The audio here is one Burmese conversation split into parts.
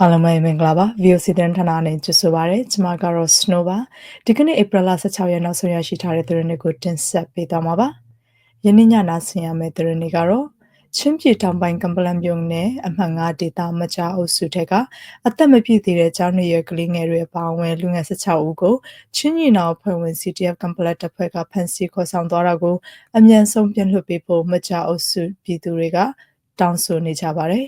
အားလုံးပဲမင်္ဂလာပါ VOC တန်ဌာနနဲ့ကြိုဆိုပါရစေကျွန်မကတော့ Snow ပါဒီကနေ့ April 16ရက်နောက်ဆုံးရရှိထားတဲ့သတင်းတွေကိုတင်ဆက်ပေးသွားမှာပါယနေ့ညနာဆင်ရမယ့်သတင်းတွေကတော့ ချင်းပြည်တောင်ပိုင်းကံပလံပြုံနယ်အမှတ်9ဒေသမကြအုပ်စုထက်ကအသက်မပြည့်သေးတဲ့ကျောင်းနေရကလေးငယ်တွေအပါအဝင်လူငယ်16ဦးကိုချင်းညီနောင်ဖွဲ့ဝင် CTF ကံပလက်တပ်ဖွဲ့ကဖမ်းဆီးခေါ်ဆောင်သွားတာကိုအမြန်ဆုံးပြန်လွှတ်ပေးဖို့မကြအုပ်စုပြည်သူတွေကတောင်းဆိုနေကြပါတယ်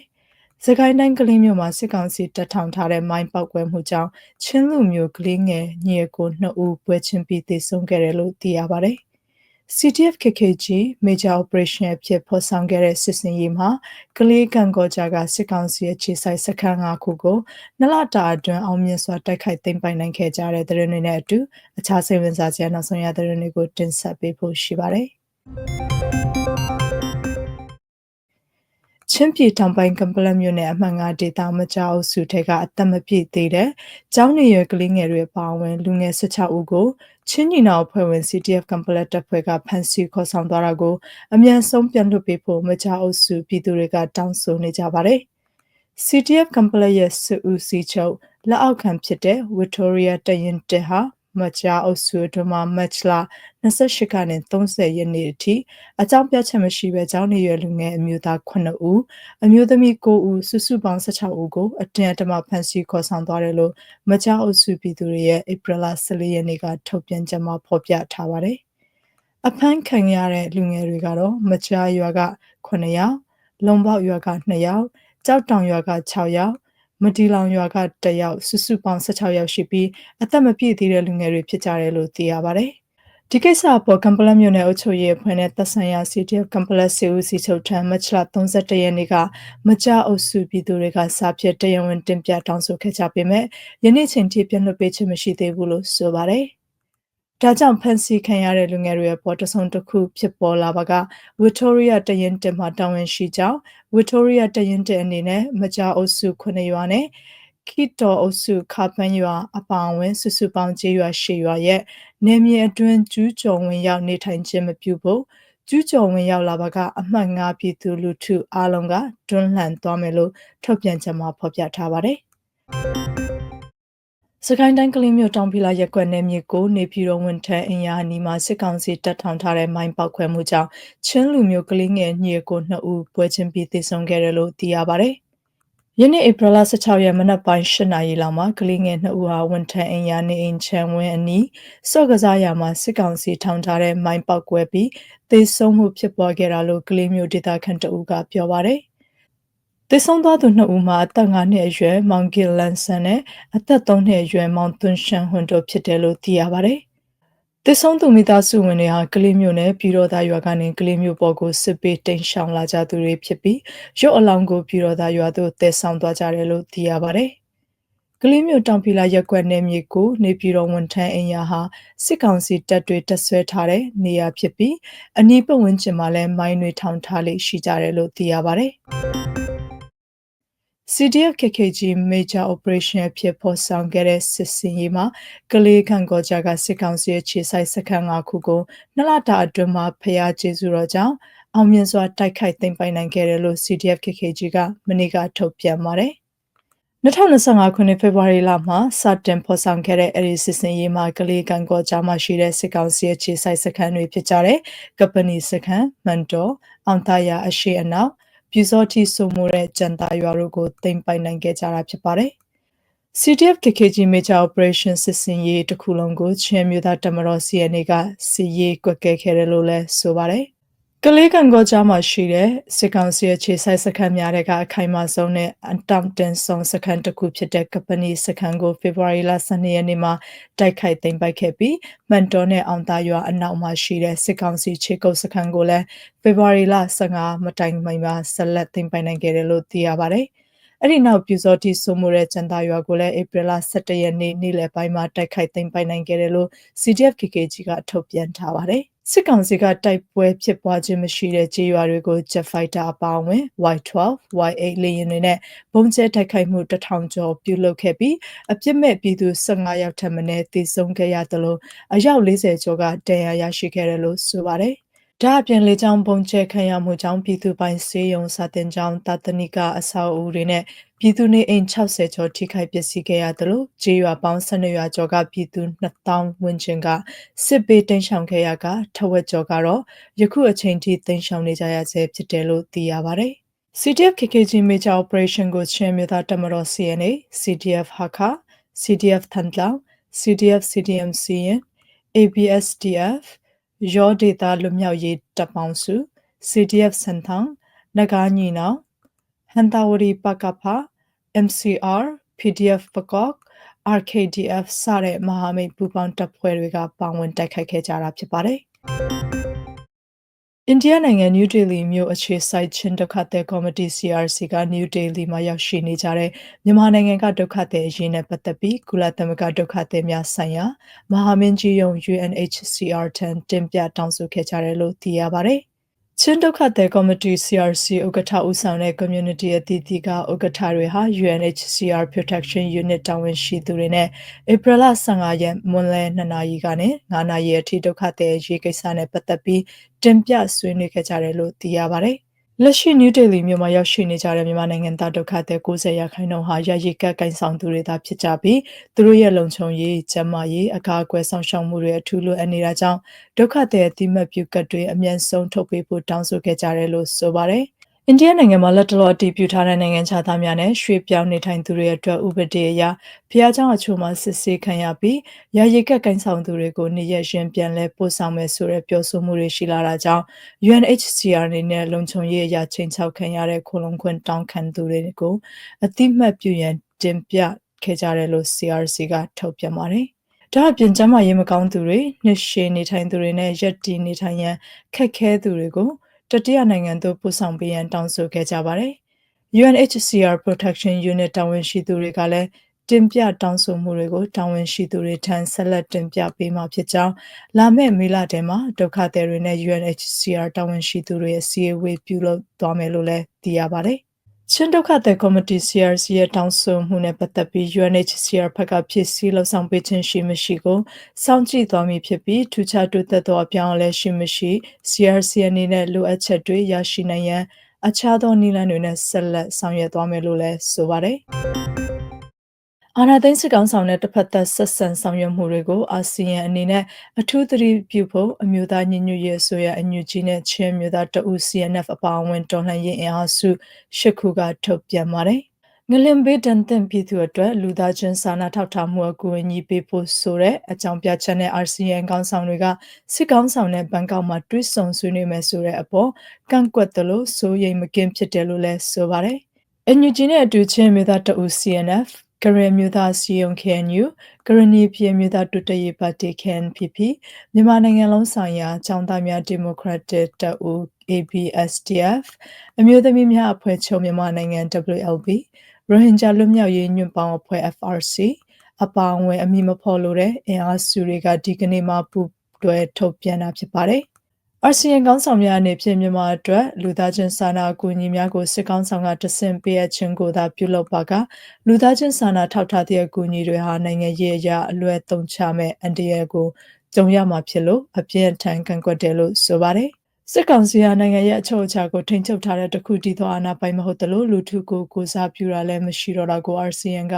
စကိုင်းတိုင်းကလေးမျိုးမှာစစ်ကောင်စီတပ်ထောင်ထားတဲ့မိုင်းပောက်ကွဲမှုကြောင့်ချင်းလူမျိုးကလေးငယ်ညီအကို2ဦးပွဲချင်းပြီးသေဆုံးခဲ့တယ်လို့သိရပါတယ်။ CTF KKG Major Operation အဖြစ်ဖော်ဆောင်ခဲ့တဲ့စစ်စင်ရေးမှာကလေးကံကောကြကစစ်ကောင်စီရဲ့ခြေဆိုင်စခန်း၅ခုကိုနလတာအတွင်းအောင်မြင်စွာတိုက်ခိုက်သိမ်းပိုက်နိုင်ခဲ့ကြတဲ့တဲ့ရင်တွေနဲ့အတူအခြားစိတ်ဝင်စားစရာနောက်ဆုံးရတဲ့ရင်တွေကိုတင်ဆက်ပေးဖို့ရှိပါတယ်။ ချင်းပြည်တောင်ပိုင်းကံပလမြို့နယ်အမှတ်၅ဒေသမကြောက်စုထဲကအသက်မပြည့်သေးတဲ့ကျောင်းနေရကလေးငယ်တွေပါဝင်လူငယ်16ဦးကိုချင်းညီနောင်ဖွဲ့ဝင် CTF ကံပလက်တပ်ဖွဲ့ကဖမ်းဆီးခေါ်ဆောင်သွားတာကိုအမြန်ဆုံးပြန်လွှတ်ပေးဖို့မကြောက်စုပြည်သူတွေကတောင်းဆိုနေကြပါတယ်။ CTF ကံပလက်ရဲ့စုဦးစီချုပ်လက်အောက်ခံဖြစ်တဲ့ Victoria တရင်တက်ဟာ မကြာအုပ်စုအတွင်းမှာမတ်လ28ကနေ30ရက်နေ့အထိအကြောင်းပြချက်မရှိဘဲကျောင်းနေရလူငယ်အမျိုးသား9ဦးအမျိုးသမီး9ဦးစုစုပေါင်း16ဦးကိုအတင်းအဓမ္မဖမ်းဆီးခေါ်ဆောင်သွားတယ်လို့မကြာအုပ်စုပြည်သူတွေရဲ့ဧပြီလ14ရက်နေ့ကထုတ်ပြန်ချက်မှာဖော်ပြထားပါတယ်။အဖမ်းခံရတဲ့လူငယ်တွေကတော့မကြာရွာက9ယောက်လုံပေါက်ရွာက2ယောက်ကြောက်တောင်ရွာက6ယောက် မတီလောင်ရွာကတယောက်စုစုပေါင်း16ယောက်ရှိပြီးအသက်မပြည့်သေးတဲ့လူငယ်တွေဖြစ်ကြတယ်လို့သိရပါတယ်။ဒီကိစ္စအပေါ်ကမ်ပလက်မြို့နယ်အုပ်ချုပ်ရေးအဖွဲ့နဲ့သက်ဆိုင်ရာ CTF ကမ်ပလက်စီဦးစီချုပ်ထံမတ်လ31ရက်နေ့ကမကြအုပ်စုပြည်သူတွေကစာဖြတ်တရားဝင်တင်ပြတောင်းဆိုခဲ့ကြပေမဲ့ယနေ့ချိန်ထိပြန်လွှတ်ပေးခြင်းမရှိသေးဘူးလို့ဆိုပါတယ်။ ဒါကြောင့်ဖန်စီခံရတဲ့လူငယ်တွေအပေါ်တဆုံတစ်ခုဖြစ်ပေါ်လာပါကဝစ်တိုးရီးယားတရင်တင်မှာတာဝန်ရှိကြောင်းဝစ်တိုးရီးယားတရင်တင်အနေနဲ့မကြာအုပ်စု9ရွာနဲ့ခီတော်အုပ်စုခါပန်းရွာအပောင်ဝင်စုစုပေါင်းကျေးရွာ၈ရွာရဲ့နေမြေအတွင်းကျူးကျော်ဝင်ရောက်နေထိုင်ခြင်းမပြုဖို့ကျူးကျော်ဝင်ရောက်လာပါကအမှတ်၅ပြည်သူလူထုအားလုံးကတွန်းလှန်သွားမယ်လို့ထုတ်ပြန်ချက်မှာဖော်ပြထားပါတယ်။ စကိုင်းတိုင်းကလေးမြို့တောင်ဖီလာရက်ကွက်နယ်မြေကိုနေပြည်တော်ဝန်ထမ်းအင်အားအနီးမှာစစ်ကောင်စီတပ်ထောင်ထားတဲ့မိုင်းပောက်ခွဲမှုကြောင့်ချင်းလူမျိုးကလေးငယ်ညီကို2ဦးပွဲချင်းပြီးသေဆုံးခဲ့တယ်လို့သိရပါတယ်။ယနေ့ဧပြီလ16ရက်မနက်ပိုင်း8နာရီလောက်မှာကလေးငယ်2ဦးဟာဝန်ထမ်းအင်အားနေအိမ်ချမ်းဝင်းအနီးစော့ကစားရာမှာစစ်ကောင်စီထောင်ထားတဲ့မိုင်းပောက်ကွဲပြီးသေဆုံးမှုဖြစ်ပေါ်ခဲ့တာလို့ကလေးမျိုးဒေသခံတအူးကပြောပါတယ်။ သေဆုံးသွားသူနှစ်ဦးမှာအသက်9နှစ်အရွယ်မောင်ဂီလန်ဆန်နဲ့အသက်3နှစ်အရွယ်မောင်သွန်းရှန်ဟွန်တို့ဖြစ်တယ်လို့သိရပါတယ်။သေဆုံးသူမိသားစုဝင်တွေဟာကလေးမျိုးနဲ့ပြည်တော်သားရွာကနေကလေးမျိုးပေါ်ကိုစစ်ပေးတိန်ရှောင်လာကြသူတွေဖြစ်ပြီးရုပ်အလောင်းကိုပြည်တော်သားရွာသို့တည်ဆောင်သွားကြတယ်လို့သိရပါတယ်။ကလေးမျိုးတောင်ဖီလာရက်ကွက်နယ်မြေကိုနေပြည်တော်ဝန်ထမ်းအင်ယာဟာစစ်ကောင်စီတပ်တွေတပ်ဆွဲထားတဲ့နေရာဖြစ်ပြီးအနီးပတ်ဝန်းကျင်မှာလည်းမိုင်းတွေထောင်ထားလေရှိကြတယ်လို့သိရပါတယ်။ CDF KKG Major Operation အဖြစ်ဖော်ဆောင်ခဲ့တဲ့စစ်စင်ရေးမှာကလေးခံကောကြကစစ်ကောင်စီရဲ့ခြေဆိုင်စခန်း၅ခုကိုနှစ်လတာအတွင်းမှာဖျားကျေးဇူးတော်ကြောင့်အောင်မြင်စွာတိုက်ခိုက်သိမ်းပိုက်နိုင်ခဲ့တယ်လို့ CDF KKG ကမနေ့ကထုတ်ပြန်ပါတယ်။2025ခုနှစ်ဖေဖော်ဝါရီလမှာစတင်ဖော်ဆောင်ခဲ့တဲ့အဲဒီစစ်စင်ရေးမှာကလေးကန်ကောကြားမှာရှိတဲ့စစ်ကောင်စီရဲ့ခြေဆိုင်စခန်းတွေဖြစ်ကြတဲ့ကပနီစခန်းမန်တော်အောင်သားရအရှိအနောက် ပြူစောတိစုမှုတဲ့ကြံတာရွာတို့ကိုသိမ်းပိုက်နိုင်ခဲ့ကြတာဖြစ်ပါတယ်။ CTF KKG Major Operation စစ်စင်ရေးတစ်ခုလုံးကိုချင်းမျိုးသားတမတော် CNA ကစီရေးကွက်ကဲခဲ့တယ်လို့လည်းဆိုပါတယ်။ ကလေးကန်ကောကြားမှာရှိတဲ့စစ်ကောင်စီရဲ့ခြေဆိုင်စခန်းများတဲ့အခိုင်အမာဆုံးနဲ့အတောင်တင်ဆုံးစခန်းတစ်ခုဖြစ်တဲ့ကပနီစခန်းကိုဖေဖော်ဝါရီလ12ရက်နေ့မှာတိုက်ခိုက်သိမ်းပိုက်ခဲ့ပြီးမန်တော်နဲ့အောင်သားရွာအနောက်မှာရှိတဲ့စစ်ကောင်စီခြေကုပ်စခန်းကိုလည်းဖေဖော်ဝါရီလ15မတိုင်မီမှာဆက်လက်သိမ်းပိုက်နိုင်ခဲ့တယ်လို့သိရပါတယ်။အဲ့ဒီနောက်ပြူစောတိဆိုမှုတဲ့ကျန်တာရွာကိုလည်းဧပြီလ17ရက်နေ့နေ့လယ်ပိုင်းမှာတိုက်ခိုက်သိမ်းပိုက်နိုင်ခဲ့တယ်လို့ CDF KKG ကထုတ်ပြန်ထားပါတယ်။ စစ်ကောင်စီကတိုက်ပွဲဖြစ်ပွားခြင်းမရှိတဲ့ကြေးရွာတွေကို Jet Fighter အပါအဝင် Y12, Y8 လေယာဉ်တွေနဲ့ဘုံကျဲတိုက်ခိုက်မှုတထောင်ကျော်ပြုလုပ်ခဲ့ပြီးအပြစ်မဲ့ပြည်သူ15ယောက်ထပ်မံသေဆုံးခဲ့ရသလိုအယောက်40ကျော်ကဒဏ်ရာရရှိခဲ့တယ်လို့ဆိုပါတယ် ဒါအပြင်လေကြောင်းပုံကျဲခံရမှုကြောင့်ပြည်သူပိုင်စေယုံစာတင်ကြောင်းတာတနိကအဆောက်အဦတွေနဲ့ပြည်သူနေအိမ်60ကျော်ထိခိုက်ပျက်စီးခဲ့ရတယ်လို့ကြေးရွာပေါင်း12ရွာကျော်ကပြည်သူ2000ဝန်းကျင်ကစစ်ပေးတိမ်းရှောင်ခဲ့ရကထဝက်ကျော်ကတော့ယခုအချိန်ထိတိမ်းရှောင်နေကြရဆဲဖြစ်တယ်လို့သိရပါတယ်။ CDF KKG Major Operation ကိုချင်းမြတာတမတော် CNA CDF Hakha CDF Thantlang CDF CDM CN ABSDF ရောဒေတာလွမြောက်ရေးတပ်ပေါင်းစု CDF စန်ထန်နဂါညီနောင်ဟန်တာဝရီပကဖာ MCR PDF ပကောက် RKDF စတဲ့မဟာမိတ်ပူးပေါင်းတပ်ဖွဲ့တွေကပါဝင်တိုက်ခိုက်ခဲ့ကြတာဖြစ်ပါတယ်။ အိန္ဒိယနိုင်ငံနယူးဒေလီမြို့အခြေစိုက်ချင်းဒုက္ခသည်ကော်မတီ CRC ကနယူးဒေလီမှာရောက်ရှိနေကြတဲ့မြန်မာနိုင်ငံကဒုက္ခသည်အရေးနဲ့ပတ်သက်ပြီးကုလသမဂ္ဂဒုက္ခသည်များဆိုင်ရာမဟာမင်းကြီးယုံ UNHCR ထံတင်ပြတောင်းဆိုခဲ့ကြတယ်လို့သိရပါတယ်။ ချင်းဒုက္ခသည်ကော်မတီ CRC ဥက္ကဋ္ဌဦးဆောင်တဲ့ community အသီးသီးကဥက္ကဋ္ဌတွေဟာ UNHCR Protection Unit တာဝန်ရှိသူတွေနဲ့ဧပြီလ15ရက်မွန်းလယ်2နာရီကနေ9နာရီအထိဒုက္ခသည်ရေးကိစ္စနဲ့ပတ်သက်ပြီးတင်ပြဆွေးနွေးခဲ့ကြတယ်လို့သိရပါတယ်။ လက်ရှိနယူးဒေလီမြို့မှာရောက်ရှိနေကြတဲ့မြန်မာနိုင်ငံသားဒုက္ခသည်90ရာခိုင်နှုန်းဟာရည်ရည်ကပ်ကင်ဆောင်သူတွေသာဖြစ်ကြပြီးသူတို့ရဲ့လုံခြုံရေး၊ကျန်းမာရေးအကာအကွယ်ဆောင်ရှောက်မှုတွေအထူးလိုအပ်နေတာကြောင့်ဒုက္ခသည်အတိမတ်ပြုကတ်တွေအမြန်ဆုံးထုတ်ပေးဖို့တောင်းဆိုခဲ့ကြတယ်လို့ဆိုပါတယ်။ အိန္ဒိယနိုင်ငံမှာလက်တလောအတည်ပြုထားတဲ့နိုင်ငံခြားသားများနဲ့ရွှေ့ပြောင်းနေထိုင်သူတွေအတွက်ဥပဒေအရဖျားเจ้าအချို့မှစစ်ဆေးခံရပြီးရာရီကက်ကင်ဆောင်သူတွေကိုနေရရှင်ပြန်လဲပို့ဆောင်မယ်ဆိုတဲ့ပြောဆိုမှုတွေရှိလာတာကြောင့် UNHCR အနေနဲ့လုံခြုံရေးအရာချိန်ချောက်ခံရတဲ့ခိုလုံခွင့်တောင်းခံသူတွေကိုအတိမတ်ပြုရန်တင်ပြခဲ့ကြတယ်လို့ CRC ကထုတ်ပြန်ပါတယ်။ဒါအပြင်ကျန်းမာရေးမကောင်းသူတွေနှစ်ရှည်နေထိုင်သူတွေနဲ့ရက်တီနေထိုင်ရန်ခက်ခဲသူတွေကို တတိယနိုင်ငံသို့ပို့ဆောင်ပေးရန်တောင်းဆိုခဲ့ကြပါတယ်။ UNHCR Protection Unit တာဝန်ရှိသူတွေကလည်းတင်ပြတောင်းဆိုမှုတွေကိုတာဝန်ရှိသူတွေထံဆက်လက်တင်ပြပေးမှာဖြစ်ကြောင်းလာမယ့်မေလထဲမှာဒုက္ခသည်တွေနဲ့ UNHCR တာဝန်ရှိသူတွေအစည်းအဝေးပြုလုပ်သွားမယ်လို့လည်းသိရပါတယ်။ ချင်းဒုက္ခသည်ကော်မတီ CRC ရဲ့တောင်းဆိုမှုနဲ့ပတ်သက်ပြီး UNHCR ဘက်ကဖြစ်စည်းလှုပ်ဆောင်ပေးခြင်းရှိမရှိကိုစောင့်ကြည့်သွားမည်ဖြစ်ပြီးထူးခြားတိုးတက်သောအပြောင်းအလဲရှိမရှိ CRC အနေနဲ့လိုအပ်ချက်တွေရရှိနိုင်ရန်အခြားသောနည်းလမ်းတွေနဲ့ဆက်လက်ဆောင်ရွက်သွားမယ်လို့လည်းဆိုပါတယ်။ အာဏာသိမ်းစစ်ကောင်ဆောင်တဲ့တစ်ဖက်သက်ဆက်ဆံဆောင်ရွက်မှုတွေကိုအာဆီယံအနေနဲ့အထူးသတိပြုဖို့အမျိုးသားညီညွတ်ရေးအစိုးရအညွကြီးနဲ့ချင်းမျိုးသားတအူ CNF အပါအဝင်တော်လှန်ရေးအင်အားစုရှစ်ခုကထုတ်ပြန်ပါတယ်။ငလင်ဘေးတန်တင့်ပြည်သူအတွက်လူသားချင်းစာနာထောက်ထားမှုအကူအညီပေးဖို့ဆိုတဲ့အကြောင်းပြချက်နဲ့ RCN ကောင်းဆောင်တွေကစစ်ကောင်းဆောင်တဲ့ဘန်ကောက်မှာတွစ်ဆုံဆွေးနွေးမယ်ဆိုတဲ့အပေါ်ကန့်ကွက်တယ်လို့စိုးရိမ်မကင်းဖြစ်တယ်လို့လည်းဆိုပါတယ်။အညူဂျီနဲ့အတူချင်းမျိုးသားတအူ CNF ကရမျိုးသားစီယုံ KNU ကရဏီပြည်မျိုးသားတိုးတက်ရေးပါတီ KNPP မြန်မာနိုင်ငံလုံးဆိုင်ရာចောင်းသားများဒီမိုကရက်တစ်တပ်ဦး ABSDF အမျိုးသမီးများအဖွဲ့ချုပ်မြန်မာနိုင်ငံ WLB ရိုဟင်ဂျာလွတ်မြောက်ရေးညွန့်ပေါင်းအဖွဲ့ FRC အပါအဝင်အမည်မဖော်လိုတဲ့အင်အားစုတွေကဒီကနေ့မှပူးတွဲထုတ်ပြန်တာဖြစ်ပါတယ် အာဆီယံကောင်းဆောင်များအနေဖြင့်မြန်မာအတွက်လူသားချင်းစာနာအကူအညီများကိုစစ်ကောင်းဆောင်ကတဆင့်ပေးအပ်ခြင်းကိုသာပြုလုပ်ပါကလူသားချင်းစာနာထောက်ထားတဲ့အကူအညီတွေဟာနိုင်ငံရေးအရာအလွယ်သုံးချမဲ့အန်တရာကိုကြုံရမှာဖြစ်လို့အပြင်းထန်ကန့်ကွက်တယ်လို့ဆိုပါတယ်စစ်ကောင်စီဟာနိုင်ငံရဲ့အချုပ်အခြာကိုထိန်းချုပ်ထားတဲ့တခုတည်သောအာဏာပိုင်မဟုတ်သလိုလူထုကိုကိုစားပြုတာလည်းမရှိတော့တာကို RCN က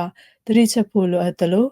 သတိချက်ဖို့လိုအပ်သလို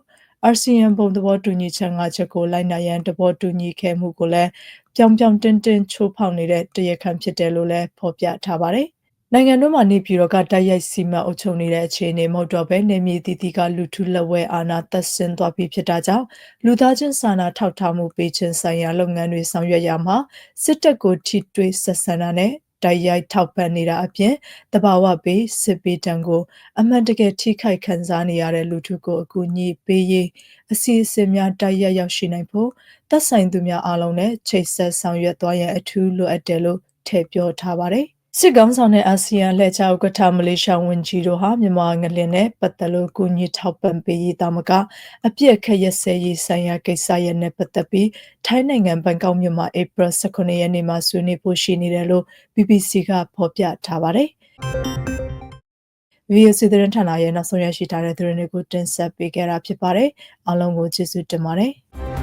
RCN ပုံသဘောတူညီချက်၅ချက်ကိုလိုက်နာရန်သဘောတူညီခဲ့မှုကိုလည်း ပြောင်ပြောင်တင်းတင်းချိုးဖောက်နေတဲ့တရားခံဖြစ်တယ်လို့လည်းဖော်ပြထားပါတယ်။နိုင်ငံတော်မှာနေပြည်တော်ကတိုက်ရိုက်စီမံအုပ်ချုပ်နေတဲ့အခြေအနေမဟုတ်တော့ဘဲနေမြေတီတီကလူထုလက်ဝဲအာဏာသက်ဆင်းသွားပြီးဖြစ်တာကြောင့်လူသားချင်းစာနာထောက်ထားမှုပေးခြင်းဆိုင်ရာလုပ်ငန်းတွေဆောင်ရွက်ရမှာစစ်တပ်ကိုထိတွေ့ဆက်ဆံတာနဲ့ တိုက်ရိုက်ထောက်ပံ့နေတာအပြင်တဘာဝပေးစစ်ပေးတံကို အမှန်တကယ်ထိခိုက်ခံစားနေရတဲ့လူထုကိုအကူအညီပေးရေးအစီအစဉ်များတိုက်ရိုက်ရောက်ရှိနိုင်ဖို့သက်ဆိုင်သူများအားလုံးနဲ့ချိတ်ဆက်ဆောင်ရွက်သွားရန်အထူးလိုအပ်တယ်လို့ထည့်ပြောထားပါတယ် စစ်ကောင်ဆောင်တဲ့အာဆီယံလက်ချဥက္ကဋ္ဌမလေးရှားဝန်ကြီးတို့ဟာမြန်မာငလင်နဲ့ပတ်သက်လို့ကုညီထောက်ပံ့ပေးရေးတာမကအပြစ်အခက်ရစဲရေးဆိုင်ရာကိစ္စရပ်နဲ့ပတ်သက်ပြီးထိုင်းနိုင်ငံဘန်ကောက်မြို့မှာဧပြီ18ရက်နေ့မှာဆွေးနွေးဖို့ရှိနေတယ်လို့ BBC ကဖော်ပြထားပါတယ်။ VOC သတင်းဌာနရဲ့နောက်ဆုံးရရှိထားတဲ့သတင်းတွေကိုတင်ဆက်ပေးခဲ့တာဖြစ်ပါတယ်။အားလုံးကိုကျေးဇူးတင်ပါတယ်။